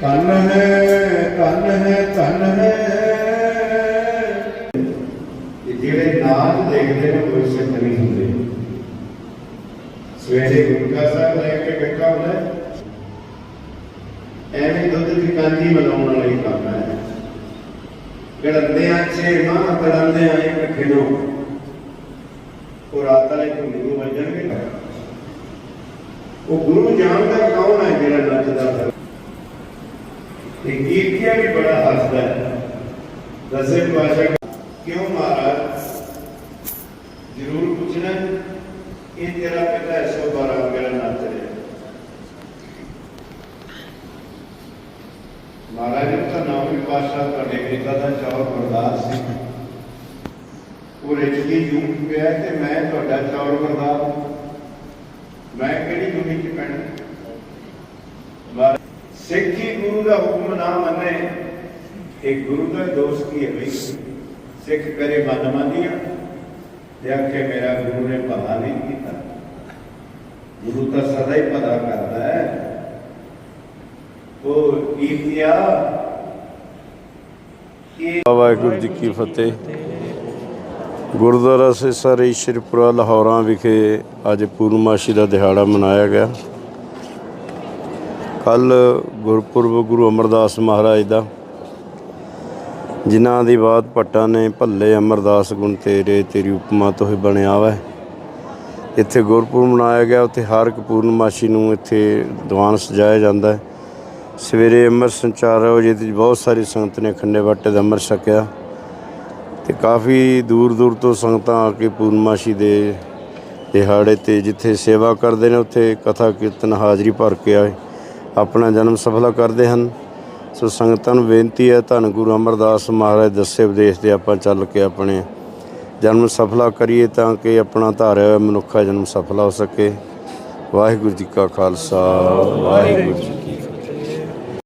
ਧਨ ਹੈ ਧਨ ਹੈ ਧਨ ਹੈ। ਜਿਹੜੇ ਨਾਚ ਦੇਖਦੇ ਨੇ, ਕੋਈ ਸਿੱਧ ਨਹੀਂ ਹੁੰਦੇ। ਸਵੇਰੇ ਗੁਰਕਾ ਸਾਹਿਬ ਲੈ ਕੇ ਬੈਠਾ ਹੁੰਦਾ ਐਵੇਂ ਦੁੱਧ ਦੀ ਕਾਂਜੀ ਬਣਾਉਣ ਵਾਲਾ ਕੰਮ ਹੈ। ਗੜੰਦੇ ਆਛੇ ਮਾਂ ਤੜੰਦੇ ਆਏ ਇਕੱਠੇ ਉਹ ਰਾਤ ਵਾਲੇ ਗੁਰੂ ਵਜਣਗੇ ਉਹ ਗੁਰੂ ਜਾਣਦਾ ਕੌਣ ਹੈ ਜਿਹੜਾ ਨੱਚਦਾ ਹੈ ਤੇ ਕੀਰਤੀਆ ਵੀ ਬੜਾ ਹੱਸਦਾ ਹੈ ਦਸੇ ਪਾਸ਼ਾ ਕਿਉਂ ਮਹਾਰਾਜ ਜ਼ਰੂਰ ਪੁੱਛਣਾ ਇਹ ਤੇਰਾ ਪਿਤਾ 112 ਵਗੈਰਾ ਨੱਚ ਰਿਹਾ ਮਹਾਰਾਜ ਨੂੰ ਤਾਂ ਨੌਵੀਂ ਪਾਤਸ਼ਾਹ ਤੁਹਾਡੇ ਪਿਤਾ ਦਾ ਚੌਰ ਬਰਦਾਰ ਸੀ ਉਹ ਰਿਚ ਕੀ ਜੂਠ ਪਿਆ ਤੇ ਮੈਂ ਤੁਹਾਡਾ ਚੌਰ ਬਰਦਾਰ ਮੈਂ ਕਿਹੜੀ ਮਹਾਰਾਜ, ਸਿੱਖੀ ਗੁਰੂ ਦਾ ਹੁਕਮ ਨਾ ਮੰਨੇ ਇਹ ਗੁਰੂ ਦਾ ਦੋਸ਼ ਕੀ ਹੈ ਬਈ? ਸਿੱਖ ਕਰੇ ਮਨ ਤੇ ਆਖੇ ਮੇਰਾ ਗੁਰੂ ਨੇ ਭਲਾ ਨਹੀਂ ਕੀਤਾ। ਗੁਰੂ ਤਾਂ ਸਦਾ ਹੀ ਭਲਾ ਕਰਦਾ ਹੈ। ਉਹ ਕੀਤਿਆ ਵਾਹਿਗੁਰੂ ਜੀ ਕੀ ਫਤਿਹ। ਗੁਰਦੁਆਰਾ ਸਿਸਰ ਸ਼੍ਰੀਪੁਰਾ ਲਾਹੌਰਾਂ ਵਿਖੇ ਅੱਜ ਪੂਰਨਮਾਸ਼ੀ ਦਾ ਦਿਹਾੜਾ ਮਨਾਇਆ ਗਿਆ। ਕੱਲ ਗੁਰਪੁਰਬ ਗੁਰੂ ਅਮਰਦਾਸ ਮਹਾਰਾਜ ਦਾ, ਜਿਨ੍ਹਾਂ ਦੀ ਬਾਤ ਭੱਟਾਂ ਨੇ ਭੱਲੇ ਅਮਰਦਾਸ ਗੁਣ ਤੇਰੇ, ਤੇਰੀ ਉਪਮਾ ਤੋਂ ਹੀ ਬਣਿਆ ਵਾ। ਇੱਥੇ ਗੁਰਪੁਰਬ ਮਨਾਇਆ ਗਿਆ, ਉੱਥੇ ਹਰ ਇੱਕ ਪੂਰਨਮਾਸ਼ੀ ਨੂੰ ਇੱਥੇ ਦੀਵਾਨ ਸਜਾਇਆ ਜਾਂਦਾ ਹੈ। ਸਵੇਰੇ ਅੰਮ੍ਰਿਤ ਸੰਚਾਰ ਵਜੇ ਤੇ ਬਹੁਤ ਸਾਰੀ ਸੰਗਤ ਨੇ ਖੰਡੇ ਬਾਟੇ ਦਾ ਅੰਮ੍ਰਿਤ ਛਕਿਆ। ਤੇ ਕਾਫੀ ਦੂਰ ਦੂਰ ਤੋਂ ਸੰਗਤਾਂ ਆ ਕੇ ਪੂਰਨਮਾਸ਼ੀ ਦੇ ਦਿਹਾੜੇ ਤੇ ਜਿੱਥੇ ਸੇਵਾ ਕਰਦੇ ਨੇ, ਉੱਥੇ ਕਥਾ ਕੀਰਤਨ ਹਾਜ਼ਰੀ ਭਰ ਕੇ ਆਏ। ਆਪਣਾ ਜਨਮ ਸਫਲਾ ਕਰਦੇ ਹਨ। ਸੋ ਸੰਗਤਾਂ ਨੂੰ ਬੇਨਤੀ ਹੈ, ਧੰਨ ਗੁਰੂ ਅਮਰਦਾਸ ਮਹਾਰਾਜ ਦੱਸੇ ਉਪਦੇਸ਼ ਤੇ ਆਪਾਂ ਚੱਲ ਕੇ ਆਪਣੇ ਜਨਮ ਸਫਲਾ ਕਰੀਏ ਤਾਂ ਕਿ ਆਪਣਾ ਧਾਰਿਆ ਹੋਇਆ ਮਨੁੱਖਾ ਜਨਮ ਸਫਲਾ ਹੋ ਸਕੇ। ਵਾਹਿਗੁਰੂ ਜੀ ਕਾ ਖਾਲਸਾ, ਵਾਹਿਗੁਰੂ ਜੀ